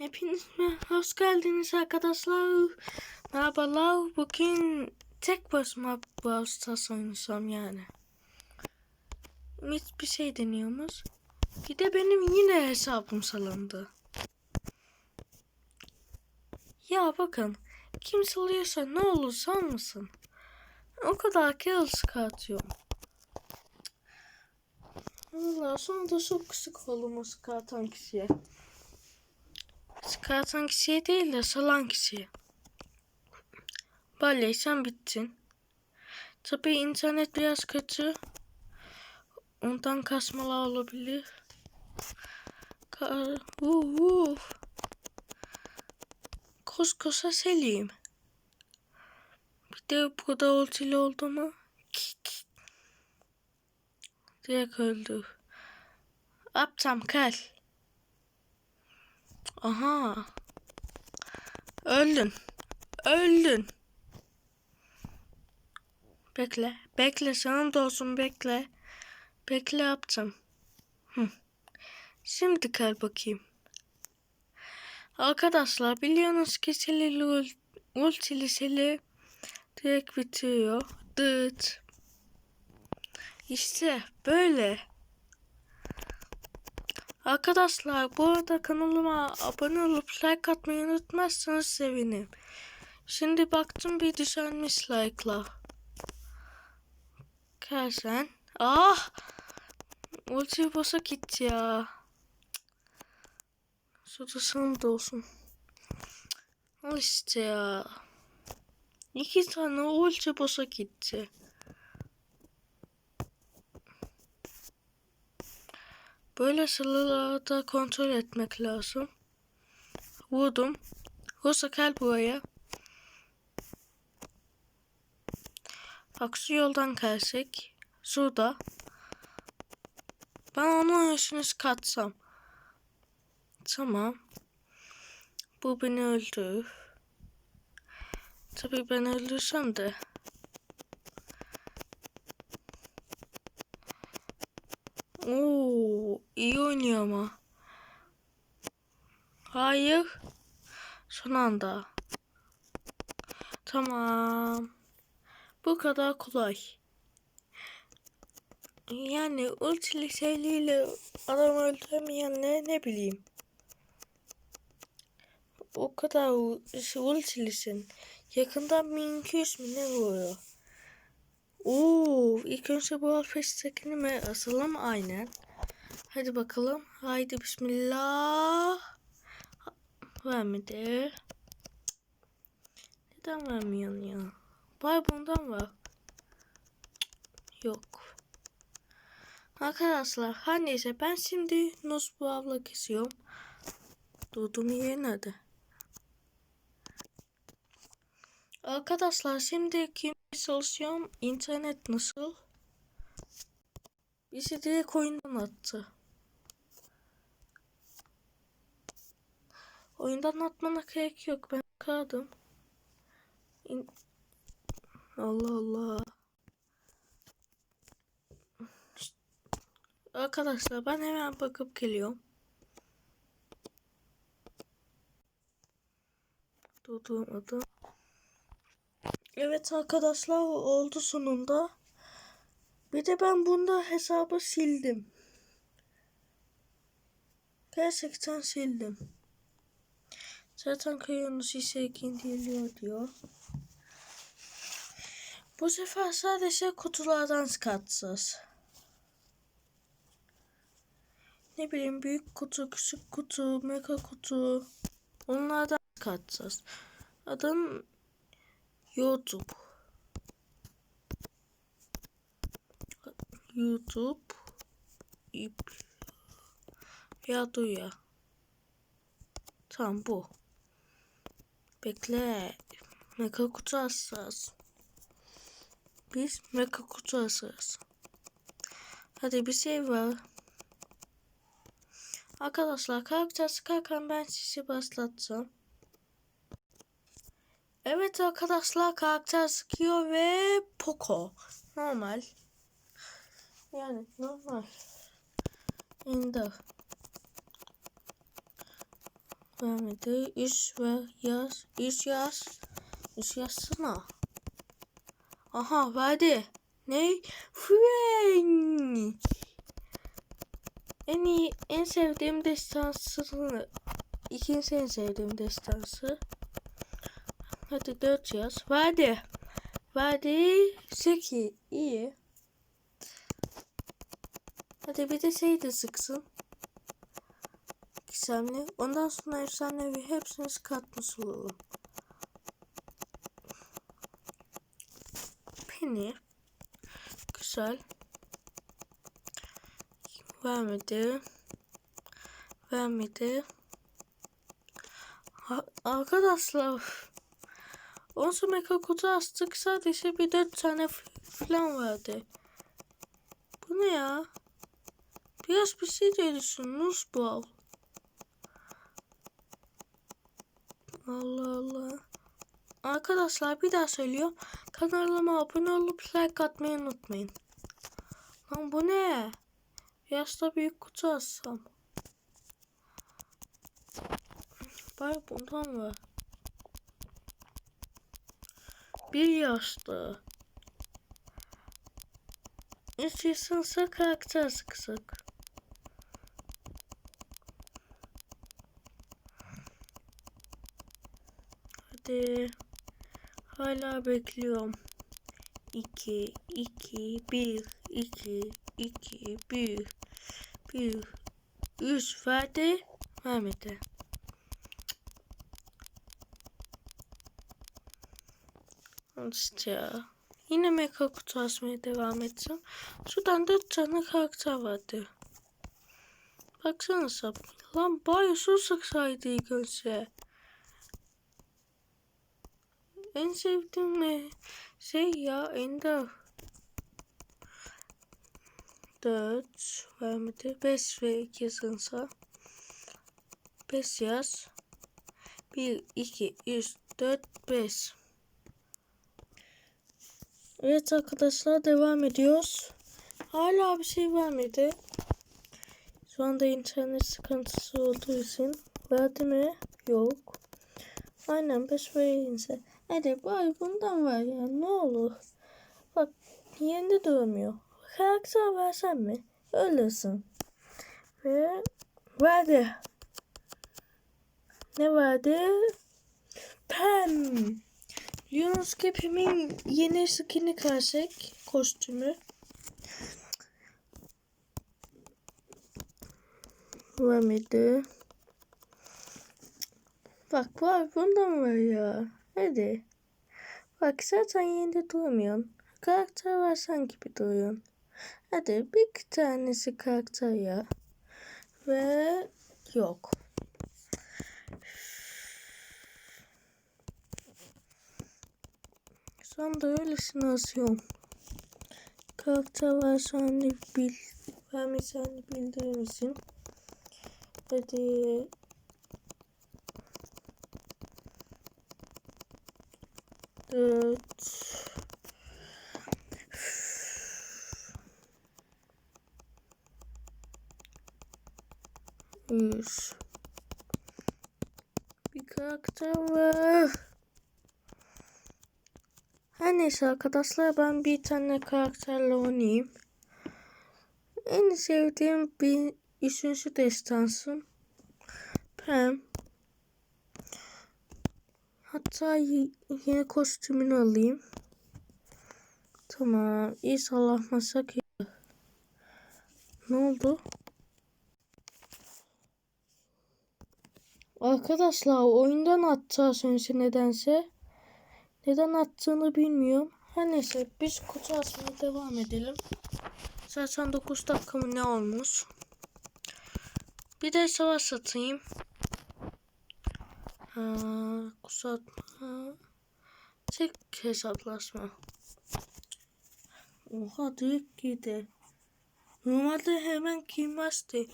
Hepiniz mi? Hoş geldiniz arkadaşlar. Merhabalar. Bugün tek başıma Brawl Stars oynayacağım yani. Hiçbir şey deniyoruz. Bir de benim yine hesabım salındı. Ya bakın. Kim salıyorsa ne olur salmasın. O kadar kez çıkartıyorum. Valla sonra da çok sık oldum o çıkartan kişiye. Çıkartan kişiye değil de salan kişiye. Böyleysen bittin. Tabii internet biraz kötü. Ondan kasmalar olabilir. Ka uh, uh. Koskoca Selim. Bir de burada ultili oldu mu? Direkt öldü. Aptam kal. Aha. Öldün. Öldün. Bekle. Bekle sana da olsun bekle. Bekle yaptım. Şimdi kal bakayım. Arkadaşlar biliyorsunuz ki Selili ul- ultili Seli direkt bitiyor. Dıt. İşte böyle. Arkadaşlar bu arada kanalıma abone olup like atmayı unutmazsanız sevinirim. Şimdi baktım bir düzenmiş like'lar. Gel sen. Ah! Ulti bosa gitti ya. Şurada da olsun. Al işte ya. İki tane ulti bosa gitti. Böyle sıralarda kontrol etmek lazım. Vurdum. Rosa gel buraya. Bak şu yoldan gelsek. Şurada. Ben onun yaşını katsam. Tamam. Bu beni öldürür. Tabii ben öldürsem de. Oo, iyi oynuyor ama. Hayır. Son anda. Tamam. Bu kadar kolay. Yani ultili şeyliyle adam öldüremeyenler ne bileyim. O kadar ultilisin. Yakından 1200 mi ne vuruyor? Oo, ilk önce bu alfabettekini mi asalım aynen. Hadi bakalım. Haydi bismillah. Vermedi. Neden vermiyorsun ya? Bay bundan var. Yok. Arkadaşlar her neyse ben şimdi Nus bu abla kesiyorum. Durduğum yer nerede? Arkadaşlar şimdi kim çalışıyorum? İnternet nasıl? Bizi direkt oyundan attı. Oyundan atmana gerek yok. Ben kaldım. İn Allah Allah. Arkadaşlar ben hemen bakıp geliyorum. Durdurmadım. Evet arkadaşlar oldu sonunda. Bir de ben bunda hesabı sildim. Gerçekten sildim. Zaten kayınız ise geliyor diyor. Bu sefer sadece kutulardan çıkartacağız. Ne bileyim büyük kutu, küçük kutu, mega kutu. Onlardan çıkartacağız. Adım YouTube. YouTube ip ya duya. Tamam bu. Bekle. Mega kutu asacağız. Biz mega kutu asacağız. Hadi bir şey var. Arkadaşlar karakter sıkarken ben sizi başlatacağım. Evet arkadaşlar karakter sıkıyor ve Poco. Normal. Yani normal. İndir. Vermedi. İş ve yaz. İş yaz. İş yazsana. Aha verdi. Ne? Fren. En iyi, en sevdiğim destansını ikinci en sevdiğim destansı. Hadi dört yaz. Verdi. Verdi. Sekiz. iyi. Hadi bir de şey de sıksın. Gizemli. Ondan sonra efsanevi hepsini katmış olalım. Penny. Güzel. Vermedi. Vermedi. Ha, arkadaşlar. 10 mega kutu astık sadece bir 4 tane falan verdi. Bu ne ya? Biraz bir şey diye düşünmüş bu. Allah Allah. Arkadaşlar bir daha söylüyorum. Kanalıma abone olup like atmayı unutmayın. Lan bu ne? Da büyük kutu alsam. Bari bundan var. Bir yaşta. İstiyorsansa karakter sıksak. Hala bekliyorum. 2, 2, 1, 2, 2, 1, 1, 3 verdi. Vermedi. İşte ya. Yine mega kutu açmaya devam edeceğim. Şuradan 4 tane karakter vardı. Baksanıza. Lan bayağı su sıksaydı ilk önce. En sevdiğim? Şey ya Ender. 4 vermedi. 5 ve 2 sınsa. 5 yaz. 1, 2, 3, 4, 5. Evet arkadaşlar devam ediyoruz. Hala bir şey vermedi. Şu anda internet sıkıntısı olduğu için verdi mi? Yok. Aynen 5 verince. Hadi bari bundan ver ya ne olur. Bak yerinde durmuyor. Karakter versen mi? Öylesin. Ve verdi. Ne verdi? Pem. Yunus Kepi'min yeni skin'i karsek kostümü. Vermedi. Bak var bundan var ya. Hadi. Bak zaten yerinde durmuyorsun. Karakter var sanki bir duruyorsun. Hadi bir tanesi karakter ya. Ve yok. Son da öylesine asıyorum. Karakter var sen bil. Vermeyeceğini bildiğim için. Hadi. Dört. Yüz. Bir karakter var. Her neyse arkadaşlar ben bir tane karakterle oynayayım. En sevdiğim bir üçüncü destansım. Pem. Hatta yeni kostümünü alayım. Tamam. İnşallah masak Ne oldu? Arkadaşlar oyundan attı az nedense. Neden attığını bilmiyorum. Her neyse biz kutu açmaya devam edelim. Zaten 9 dakika mı ne olmuş. Bir de savaş satayım. Ha, kusatma. Tek hesaplaşma. Oha direkt gidi. Normalde hemen giymezdi.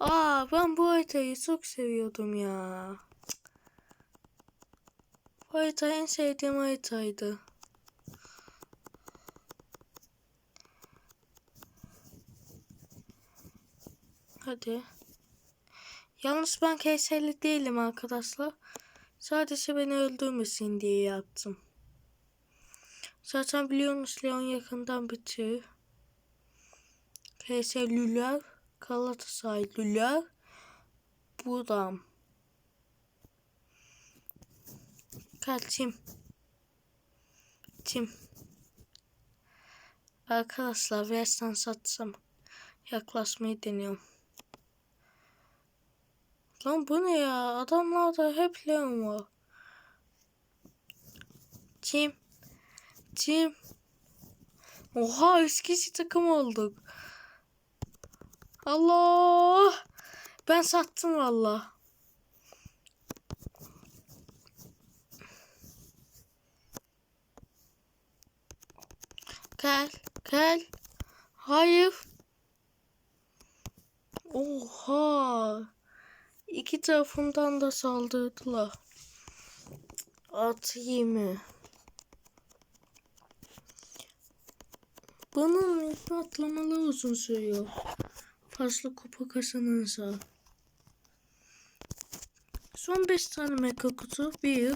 Aa ben bu haritayı çok seviyordum ya. Bu harita en sevdiğim haritaydı. Hadi. Yalnız ben KS'li değilim arkadaşlar. Sadece beni öldürmesin diye yaptım. Zaten biliyorsunuz Leon yakından bitiyor. KS Lüler, Galatasaray Lüler, Budam. Gel Tim. Arkadaşlar versen satsam. Yaklaşmayı deniyorum. Lan bu ne ya? Adamlarda hep Leon var. Tim. Tim. Oha eskisi takım olduk. Allah. Ben sattım valla. Gel. Gel. Hayır. Oha. İki tarafından da saldırdılar. At yemi. Bunun ipi atlamalı uzun sürüyor. Fazla kupa kazanırsa. Son 5 tane mega kutu. 1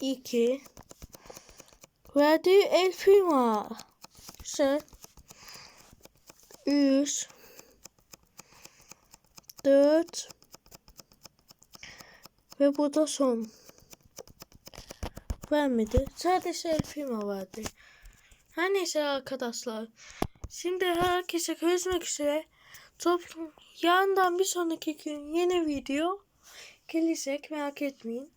2 Verdiği el firma. Güzel. 3 4 ve bu da son. Vermedi. Sadece el firma verdi. Her neyse arkadaşlar. Şimdi herkese görüşmek üzere. Toplum yarından bir sonraki gün yeni video gelecek merak etmeyin.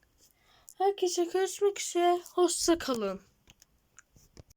Herkese görüşmek üzere. Hoşça kalın.